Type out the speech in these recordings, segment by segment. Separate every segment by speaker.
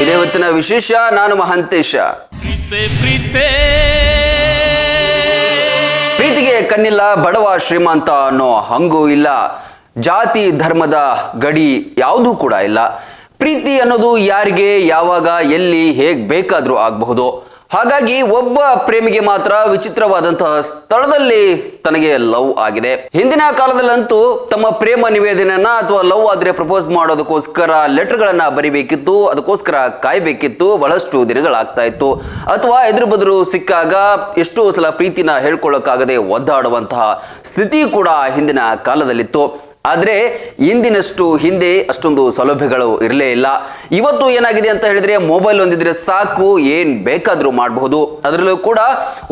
Speaker 1: ಇದೇ ಇವತ್ತಿನ ವಿಶೇಷ ನಾನು ಮಹಂತೇಶ. ಪ್ರೀತಿಗೆ ಕಣ್ಣಿಲ್ಲ ಬಡವ ಶ್ರೀಮಂತ ಅನ್ನೋ ಹಂಗೂ ಇಲ್ಲ. ಜಾತಿ ಧರ್ಮದ ಗಡಿ ಯಾವುದೂ ಕೂಡ ಇಲ್ಲ. ಪ್ರೀತಿ ಅನ್ನೋದು ಯಾರಿಗೆ ಯಾವಾಗ ಎಲ್ಲಿ ಹೇಗೆ ಬೇಕಾದರೂ ಆಗಬಹುದು. ಹಾಗಾಗಿ ಒಬ್ಬ ಪ್ರೇಮಿಗೆ ಮಾತ್ರ ವಿಚಿತ್ರವಾದಂತಹ ಸ್ಥಳದಲ್ಲಿ ತನಗೆ ಲವ್ ಆಗಿದೆ. ಹಿಂದಿನ ಕಾಲದಲ್ಲಂತೂ ತಮ್ಮ ಪ್ರೇಮ ನಿವೇದನೆಯನ್ನ ಅಥವಾ ಲವ್ ಆದ್ರೆ ಪ್ರಪೋಸ್ ಮಾಡೋದಕ್ಕೋಸ್ಕರ ಲೆಟರ್ಗಳನ್ನ ಬರಿಬೇಕಿತ್ತು, ಅದಕ್ಕೋಸ್ಕರ ಕಾಯ್ಬೇಕಿತ್ತು, ಬಹಳಷ್ಟು ದಿನಗಳಾಗ್ತಾ ಇತ್ತು. ಅಥವಾ ಎದುರು ಬದುರು ಸಿಕ್ಕಾಗ ಎಷ್ಟೋ ಸಲ ಪ್ರೀತಿನ ಹೇಳ್ಕೊಳ್ಳೋಕ್ಕಾಗದೆ ಒದ್ದಾಡುವಂತಹ ಸ್ಥಿತಿ ಕೂಡ ಹಿಂದಿನ ಕಾಲದಲ್ಲಿತ್ತು. ಆದರೆ ಇಂದಿನಷ್ಟು ಹಿಂದೆ ಅಷ್ಟೊಂದು ಸೌಲಭ್ಯಗಳು ಇರಲೇ ಇಲ್ಲ. ಇವತ್ತು ಏನಾಗಿದೆ ಅಂತ ಹೇಳಿದ್ರೆ ಮೊಬೈಲ್ ಒಂದಿದ್ರೆ ಸಾಕು, ಏನು ಬೇಕಾದರೂ ಮಾಡಬಹುದು. ಅದರಲ್ಲೂ ಕೂಡ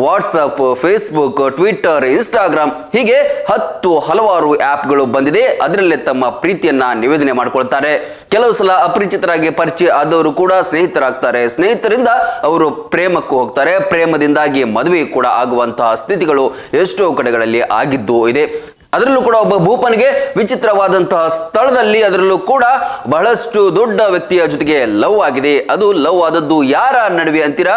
Speaker 1: ವಾಟ್ಸಪ್ ಫೇಸ್ಬುಕ್ ಟ್ವಿಟರ್ ಇನ್ಸ್ಟಾಗ್ರಾಮ್ ಹೀಗೆ ಹತ್ತು ಹಲವಾರು ಆ್ಯಪ್ಗಳು ಬಂದಿದೆ. ಅದರಲ್ಲೇ ತಮ್ಮ ಪ್ರೀತಿಯನ್ನು ನಿವೇದನೆ ಮಾಡ್ಕೊಳ್ತಾರೆ. ಕೆಲವು ಸಲ ಅಪರಿಚಿತರಾಗಿ ಪರಿಚಯ ಆದವರು ಕೂಡ ಸ್ನೇಹಿತರಾಗ್ತಾರೆ. ಸ್ನೇಹಿತರಿಂದ ಅವರು ಪ್ರೇಮಕ್ಕೂ ಹೋಗ್ತಾರೆ. ಪ್ರೇಮದಿಂದಾಗಿ ಮದುವೆ ಕೂಡ ಆಗುವಂತಹ ಸ್ಥಿತಿಗಳು ಎಷ್ಟೋ ಕಡೆಗಳಲ್ಲಿ ಆಗಿದ್ದು ಇದೆ. ಅದರಲ್ಲೂ ಕೂಡ ಒಬ್ಬ ಭೂಪನಿಗೆ ವಿಚಿತ್ರವಾದಂತಹ ಸ್ಥಳದಲ್ಲಿ ಅದರಲ್ಲೂ ಕೂಡ ಬಹಳಷ್ಟು ದೊಡ್ಡ ವ್ಯಕ್ತಿಯ ಜೊತೆಗೆ ಲವ್ ಆಗಿದೆ. ಅದು ಲವ್ ಆದದ್ದು ಯಾರ ನಡುವೆ ಅಂತೀರಾ?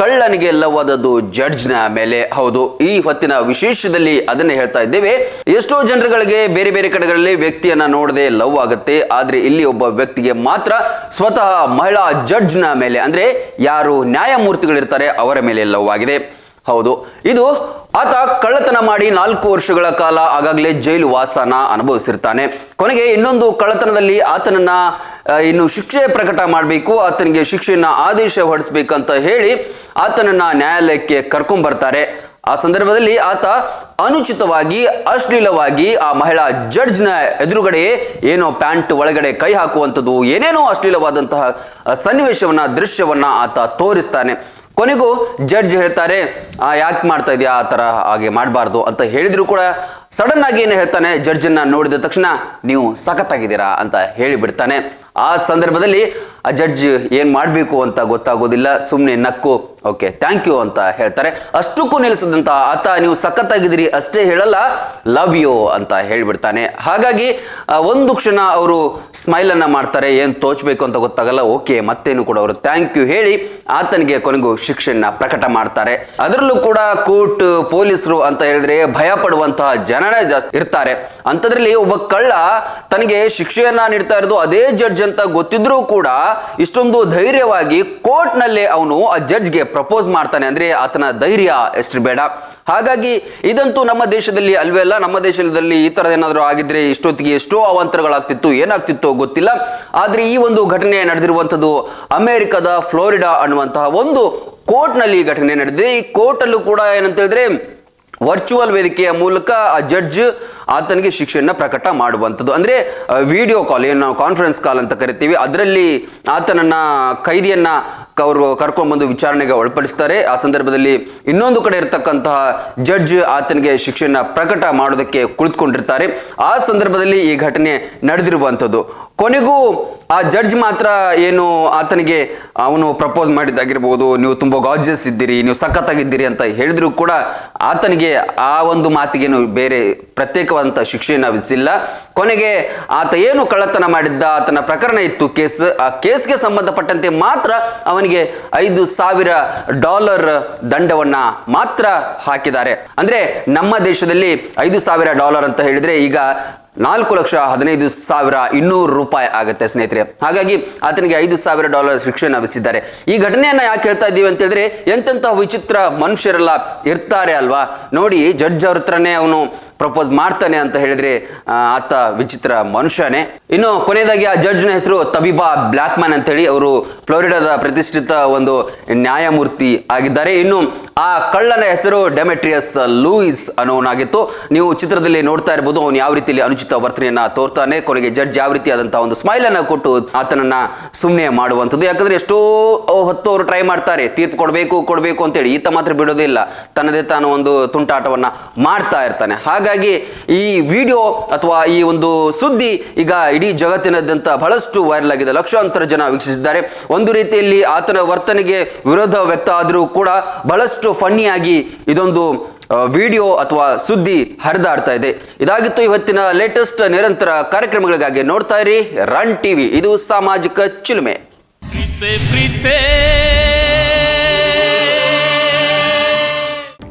Speaker 1: ಕಳ್ಳನಿಗೆ ಲವ್ ಆದದ್ದು ಜಡ್ಜ್ನ ಮೇಲೆ. ಹೌದು, ಈ ಹೊತ್ತಿನ ವಿಶೇಷದಲ್ಲಿ ಅದನ್ನೇ ಹೇಳ್ತಾ ಇದ್ದೇವೆ. ಎಷ್ಟೋ ಜನರುಗಳಿಗೆ ಬೇರೆ ಬೇರೆ ಕಡೆಗಳಲ್ಲಿ ವ್ಯಕ್ತಿಯನ್ನ ನೋಡದೆ ಲವ್ ಆಗುತ್ತೆ. ಆದ್ರೆ ಇಲ್ಲಿ ಒಬ್ಬ ವ್ಯಕ್ತಿಗೆ ಮಾತ್ರ ಸ್ವತಃ ಮಹಿಳಾ ಜಡ್ಜ್ನ ಮೇಲೆ, ಅಂದ್ರೆ ಯಾರು ನ್ಯಾಯಮೂರ್ತಿಗಳಿರ್ತಾರೆ, ಅವರ ಮೇಲೆ ಲವ್ ಆಗಿದೆ. ಹೌದು. ಇದು ಆತ ಕಳ್ಳತನ ಮಾಡಿ ನಾಲ್ಕು ವರ್ಷಗಳ ಕಾಲ ಆಗಾಗಲೇ ಜೈಲು ವಾಸನ ಅನುಭವಿಸಿರ್ತಾನೆ. ಕೊನೆಗೆ ಇನ್ನೊಂದು ಕಳ್ಳತನದಲ್ಲಿ ಆತನನ್ನ ಇನ್ನು ಶಿಕ್ಷೆ ಪ್ರಕಟ ಮಾಡಬೇಕು, ಆತನಿಗೆ ಶಿಕ್ಷೆಯನ್ನ ಆದೇಶ ಹೊರಡಿಸ್ಬೇಕಂತ ಹೇಳಿ ಆತನನ್ನ ನ್ಯಾಯಾಲಯಕ್ಕೆ ಕರ್ಕೊಂಡ್ಬರ್ತಾರೆ ಆ ಸಂದರ್ಭದಲ್ಲಿ ಆತ ಅನುಚಿತವಾಗಿ, ಅಶ್ಲೀಲವಾಗಿ ಆ ಮಹಿಳಾ ಜಡ್ಜ್ನ ಎದುರುಗಡೆ ಏನೋ ಪ್ಯಾಂಟ್ ಒಳಗಡೆ ಕೈ ಹಾಕುವಂಥದ್ದು, ಏನೇನೋ ಅಶ್ಲೀಲವಾದಂತಹ ಸನ್ನಿವೇಶವನ್ನು ಸನ್ನಿವೇಶವನ್ನ, ದೃಶ್ಯವನ್ನ ಆತ ತೋರಿಸ್ತಾನೆ. ಕೊನೆಗೂ ಜಡ್ಜ್ ಹೇಳ್ತಾರೆ ಯಾಕೆ ಮಾಡ್ತಾ ಇದೆಯಾ? ಆ ಥರ ಹಾಗೆ ಮಾಡಬಾರ್ದು ಅಂತ ಹೇಳಿದ್ರು ಕೂಡ ಸಡನ್ ಆಗಿ ಏನು ಹೇಳ್ತಾನೆ ಜಡ್ಜನ್ನ ನೋಡಿದ ತಕ್ಷಣ, ನೀವು ಸಖತ್ತಾಗಿದ್ದೀರಾ? ಅಂತ ಹೇಳಿಬಿಡ್ತಾನೆ. ಆ ಸಂದರ್ಭದಲ್ಲಿ ಆ ಜಡ್ಜ್ ಏನು ಮಾಡಬೇಕು ಅಂತ ಗೊತ್ತಾಗೋದಿಲ್ಲ ಸುಮ್ಮನೆ ನಕ್ಕು ಓಕೆ ಥ್ಯಾಂಕ್ ಯು ಅಂತ ಹೇಳ್ತಾರೆ. ಅಷ್ಟಕ್ಕೂ ನಿಲ್ಲಿಸಿದಂತಹ ಆತ, ನೀವು ಸಖತ್ತಾಗಿದ್ದೀರಿ, ಅಷ್ಟೇ ಹೇಳಲ್ಲ ಲವ್ ಯು ಅಂತ ಹೇಳಿಬಿಡ್ತಾನೆ. ಹಾಗಾಗಿ ಒಂದು ಕ್ಷಣ ಅವರು ಸ್ಮೈಲನ್ನು ಮಾಡ್ತಾರೆ, ಏನು ತೋಚಬೇಕು ಅಂತ ಗೊತ್ತಾಗಲ್ಲ ಓಕೆ ಮತ್ತೇನು ಕೂಡ ಅವರು ಥ್ಯಾಂಕ್ ಯು ಹೇಳಿ ಆತನಿಗೆ ಕೊನೆಗೂ ಶಿಕ್ಷೆಯನ್ನು ಪ್ರಕಟ ಮಾಡ್ತಾರೆ. ಅದರಲ್ಲೂ ಕೂಡ ಕೋರ್ಟ್ ಪೊಲೀಸರು ಅಂತ ಹೇಳಿದ್ರೆ ಭಯ ಪಡುವಂತಹ ಜನನೇ ಜಾಸ್ತಿ ಇರ್ತಾರೆ. ಅಂಥದ್ರಲ್ಲಿ ಒಬ್ಬ ಕಳ್ಳ ತನಗೆ ಶಿಕ್ಷೆಯನ್ನ ನೀಡ್ತಾ ಇರೋದು, ಅದೇ ಜಡ್ಜ್ ಅಂತ ಗೊತ್ತಿದ್ರೂ ಕೂಡ ಇಷ್ಟೊಂದು ಧೈರ್ಯವಾಗಿ ಕೋರ್ಟ್ನಲ್ಲೇ ಅವನು ಆ ಜಡ್ಜ್ಗೆ ಪ್ರಪೋಸ್ ಮಾಡ್ತಾನೆ ಅಂದ್ರೆ ಆತನ ಧೈರ್ಯ ಎಷ್ಟು ಬೇಡ. ಹಾಗಾಗಿ ಇದಂತೂ ನಮ್ಮ ದೇಶದಲ್ಲಿ ಅಲ್ವೇ ಅಲ್ಲ, ನಮ್ಮ ದೇಶದಲ್ಲಿ ಈ ಥರದ ಏನಾದರೂ ಆಗಿದ್ರೆ ಇಷ್ಟೊತ್ತಿಗೆ ಎಷ್ಟೋ ಅವಾಂತರಗಳಾಗ್ತಿತ್ತು, ಏನಾಗ್ತಿತ್ತು ಗೊತ್ತಿಲ್ಲ. ಆದರೆ ಈ ಒಂದು ಘಟನೆ ನಡೆದಿರುವಂಥದ್ದು ಅಮೆರಿಕದ ಫ್ಲೋರಿಡಾ ಅನ್ನುವಂತಹ ಒಂದು ಕೋರ್ಟ್ನಲ್ಲಿ ಈ ಘಟನೆ ನಡೆದಿದೆ. ಈ ಕೋರ್ಟಲ್ಲೂ ಕೂಡ ಏನಂತ ಹೇಳಿದ್ರೆ ವರ್ಚುವಲ್ ವೇದಿಕೆಯ ಮೂಲಕ ಆ ಜಡ್ಜ್ ಆತನಿಗೆ ಶಿಕ್ಷೆಯನ್ನು ಪ್ರಕಟ ಮಾಡುವಂಥದ್ದು. ಅಂದರೆ ವಿಡಿಯೋ ಕಾಲ್ ಏನು ನಾವು ಕಾನ್ಫರೆನ್ಸ್ ಕಾಲ್ ಅಂತ ಕರಿತೀವಿ, ಅದರಲ್ಲಿ ಆತನನ್ನು ಕೈದಿಯನ್ನು ಅವರು ಕರ್ಕೊಂಡ್ಬಂದು ವಿಚಾರಣೆಗೆ ಒಳಪಡಿಸ್ತಾರೆ. ಆ ಸಂದರ್ಭದಲ್ಲಿ ಇನ್ನೊಂದು ಕಡೆ ಇರತಕ್ಕಂತಹ ಜಡ್ಜ್ ಆತನಿಗೆ ಶಿಕ್ಷೆಯನ್ನು ಪ್ರಕಟ ಮಾಡೋದಕ್ಕೆ ಕುಳಿತುಕೊಂಡಿರ್ತಾರೆ. ಆ ಸಂದರ್ಭದಲ್ಲಿ ಈ ಘಟನೆ ನಡೆದಿರುವಂಥದ್ದು. ಕೊನೆಗೂ ಆ ಜಡ್ಜ್ ಮಾತ್ರ ಏನು ಆತನಿಗೆ ಅವನು ಪ್ರಪೋಸ್ ಮಾಡಿದ್ದಾಗಿರ್ಬೋದು, ನೀವು ತುಂಬ ಗಾಜಸ್ ಇದ್ದೀರಿ, ನೀವು ಸಖತ್ತಾಗಿದ್ದೀರಿ ಅಂತ ಹೇಳಿದ್ರು ಕೂಡ ಆತನಿಗೆ ಆ ಒಂದು ಮಾತಿಗೇನು ಬೇರೆ ಪ್ರತ್ಯೇಕವಾದಂಥ ಶಿಕ್ಷೆಯನ್ನು ವಿಧಿಸಿಲ್ಲ. ಕೊನೆಗೆ ಆತ ಏನು ಕಳ್ಳತನ ಮಾಡಿದ್ದ, ಆತನ ಪ್ರಕರಣ ಇತ್ತು ಕೇಸ್. ಆ ಕೇಸ್ಗೆ ಸಂಬಂಧಪಟ್ಟಂತೆ ಮಾತ್ರ ಅವನಿಗೆ ಐದು ಸಾವಿರ ಡಾಲರ್ ದಂಡವನ್ನ ಮಾತ್ರ ಹಾಕಿದ್ದಾರೆ. ಅಂದ್ರೆ ನಮ್ಮ ದೇಶದಲ್ಲಿ ಐದು ಸಾವಿರ ಡಾಲರ್ ಅಂತ ಹೇಳಿದ್ರೆ ಈಗ ನಾಲ್ಕು ಲಕ್ಷ ಹದಿನೈದು ಸಾವಿರ ಇನ್ನೂರು ರೂಪಾಯಿ ಆಗುತ್ತೆ, ಸ್ನೇಹಿತರೆ. ಹಾಗಾಗಿ ಆತನಿಗೆ ಐದು ಸಾವಿರ ಡಾಲರ್ ಶಿಕ್ಷೆಯನ್ನು ವಿಧಿಸಿದ್ದಾರೆ. ಈ ಘಟನೆಯನ್ನ ಯಾಕೆ ಹೇಳ್ತಾ ಇದ್ದೀವಿ ಅಂತ ಹೇಳಿದ್ರೆ ಎಂತೆಂಥ ವಿಚಿತ್ರ ಮನುಷ್ಯರೆಲ್ಲ ಇರ್ತಾರೆ ಅಲ್ವಾ? ನೋಡಿ, ಜಡ್ಜ್ ಅವ್ರ ಹತ್ರನೇ ಅವನು ಪ್ರಪೋಸ್ ಮಾಡ್ತಾನೆ ಅಂತ ಹೇಳಿದ್ರೆ ಆತ ವಿಚಿತ್ರ ಮನುಷ್ಯನೇ. ಇನ್ನು ಕೊನೆಯದಾಗಿ ಆ ಜಡ್ಜ್ನ ಹೆಸರು ತಬಿಬಾ ಬ್ಲ್ಯಾಕ್ಮನ್ ಅಂತೇಳಿ ಅವರು ಫ್ಲೋರಿಡಾದ ಪ್ರತಿಷ್ಠಿತ ಒಂದು ನ್ಯಾಯಮೂರ್ತಿ ಆಗಿದ್ದಾರೆ. ಇನ್ನು ಆ ಕಳ್ಳನ ಹೆಸರು ಡೆಮೆಟ್ರಿಯಸ್ ಲೂಯಿಸ್ ಅನ್ನೋನಾಗಿತ್ತು ನೀವು ಚಿತ್ರದಲ್ಲಿ ನೋಡ್ತಾ ಇರ್ಬೋದು, ಅವನು ಯಾವ ರೀತಿಯಲ್ಲಿ ಅನುಚಿತ ವರ್ತನೆಯನ್ನ ತೋರ್ತಾನೆ, ಕೊನೆಗೆ ಜಡ್ಜ್ ಯಾವ ರೀತಿಯಾದಂತಹ ಒಂದು ಸ್ಮೈಲ್ ಅನ್ನ ಕೊಟ್ಟು ಆತನನ್ನ ಸುಮ್ಮನೆ ಮಾಡುವಂಥದ್ದು. ಯಾಕಂದ್ರೆ ಎಷ್ಟೋ ಹೊತ್ತು ಅವರು ಟ್ರೈ ಮಾಡ್ತಾರೆ, ತೀರ್ಪು ಕೊಡಬೇಕು ಕೊಡಬೇಕು ಅಂತೇಳಿ. ಈತ ಮಾತ್ರ ಬಿಡೋದೇ ಇಲ್ಲ, ತನ್ನದೇ ತಾನು ಒಂದು ತುಂಟಾಟವನ್ನ ಮಾಡ್ತಾ ಇರ್ತಾನೆ. ಹಾಗಾಗಿ ಈ ವಿಡಿಯೋ ಅಥವಾ ಈ ಒಂದು ಸುದ್ದಿ ಈಗ ಇಡೀ ಜಗತ್ತಿನಾದ್ಯಂತ ಬಹಳಷ್ಟು ವೈರಲ್ ಆಗಿದೆ. ಲಕ್ಷಾಂತರ ಜನ ವೀಕ್ಷಿಸಿದ್ದಾರೆ. ಒಂದು ರೀತಿಯಲ್ಲಿ ಆತನ ವರ್ತನೆಗೆ ವಿರೋಧ ವ್ಯಕ್ತ ಆದರೂ ಕೂಡ ಬಹಳಷ್ಟು ಫನ್ನಿಯಾಗಿ ಇದೊಂದು ವಿಡಿಯೋ ಅಥವಾ ಸುದ್ದಿ ಹರಿದಾಡ್ತಾ ಇದೆ. ಇದಾಗಿತ್ತು ಇವತ್ತಿನ ಲೇಟೆಸ್ಟ್ ನಿರಂತರ ಕಾರ್ಯಕ್ರಮಗಳಿಗಾಗಿ ನೋಡ್ತಾ ಇರಿ ರನ್ ಟಿವಿ ಇದು ಸಾಮಾಜಿಕ ಚಿಲುಮೆ.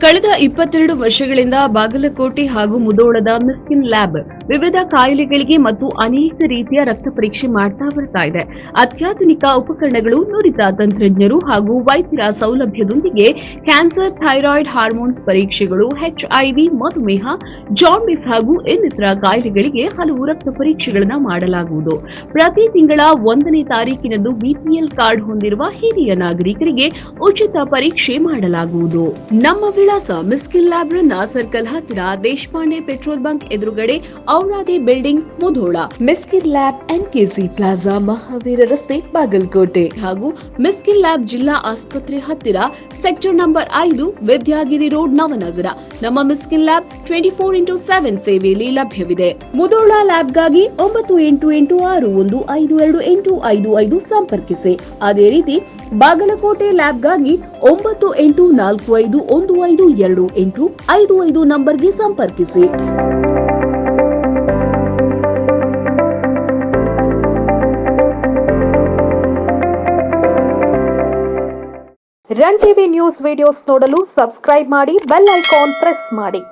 Speaker 2: ಕಳೆದ ಇಪ್ಪತ್ತೆರಡು ವರ್ಷಗಳಿಂದ ಬಾಗಲಕೋಟೆ ಹಾಗೂ ಮುದೋಳದ ಮಿಸ್ಕಿನ್ ಲ್ಯಾಬ್ ವಿವಿಧ ಕಾಯಿಲೆಗಳಿಗೆ ಮತ್ತು ಅನೇಕ ರೀತಿಯ ರಕ್ತ ಪರೀಕ್ಷೆ ಮಾಡ್ತಾ ಬರ್ತಾ ಇದೆ. ಅತ್ಯಾಧುನಿಕ ಉಪಕರಣಗಳು, ನುರಿತ ತಂತ್ರಜ್ಞರು ಹಾಗೂ ವೈದ್ಯರ ಸೌಲಭ್ಯದೊಂದಿಗೆ ಕ್ಯಾನ್ಸರ್ ಥೈರಾಯ್ಡ್ ಹಾರ್ಮೋನ್ಸ್ ಪರೀಕ್ಷೆಗಳು ಎಚ್ಐವಿ ಮಧುಮೇಹ ಜಾಂಡಿಸ್ ಹಾಗೂ ಇನ್ನಿತರ ಕಾಯಿಲೆಗಳಿಗೆ ಹಲವು ರಕ್ತ ಪರೀಕ್ಷೆಗಳನ್ನು ಮಾಡಲಾಗುವುದು. ಪ್ರತಿ ತಿಂಗಳ ಒಂದನೇ ತಾರೀಕಿನಂದು ಬಿಪಿಎಲ್ ಕಾರ್ಡ್ ಹೊಂದಿರುವ ಹಿರಿಯ ನಾಗರಿಕರಿಗೆ ಉಚಿತ ಪರೀಕ್ಷೆ ಮಾಡಲಾಗುವುದು. ನಮ್ಮ ವಿಳಾಸ ಮಿಸ್ಕಿಲ್ ಲ್ಯಾಬ್ ರನ್ನ ಸರ್ಕಲ್ ಹತ್ತಿರ ದೇಶಪಾಂಡೆ ಪೆಟ್ರೋಲ್ ಬಂಕ್ ಎದುರುಗಡೆ Auradi building Mudhol. Miskin lab N NKC plaza Mahaveera ರಸ್ತೆ, ಬಾಗಲಕೋಟೆ. ಹಾಗೂ ಮಿಸ್ಕಿಲ್ ಲ್ಯಾಬ್ ಜಿಲ್ಲಾ ಆಸ್ಪತ್ರೆ ಹತ್ತಿರ ಸೆಕ್ಟರ್ ನಂಬರ್ ಐದು ವಿದ್ಯಾಗಿರಿ ರೋಡ್ ನವನಗರ. ನಮ್ಮ Miskin lab twenty four into seven ಸೇವೆಯಲ್ಲಿ ಲಭ್ಯವಿದೆ. ಮುಧೋಳ ಲ್ಯಾಬ್ಗಾಗಿ ಒಂಬತ್ತು ಎಂಟು ಎಂಟು ಆರು ಒಂದು ಐದು ಎರಡು ಎಂಟು ಐದು ಐದು ಸಂಪರ್ಕಿಸಿ. ಅದೇ ರೀತಿ ಬಾಗಲಕೋಟೆ ಲ್ಯಾಬ್ಗಾಗಿ ಒಂಬತ್ತು ಎಂಟು ನಾಲ್ಕು ಐದು ಒಂದು ಐದು ಎರಡು ಎಂಟು ಐದು ಐದು ನಂಬರ್ಗೆ ಸಂಪರ್ಕಿಸಿ.
Speaker 3: ರನ್ ಟಿವಿ ನ್ಯೂಸ್ ವಿಡಿಯೋಸ್ ನೋಡಲು ಸಬ್ಸ್ಕ್ರೈಬ್ ಮಾಡಿ ಬೆಲ್ ಐಕಾನ್ ಪ್ರೆಸ್ ಮಾಡಿ.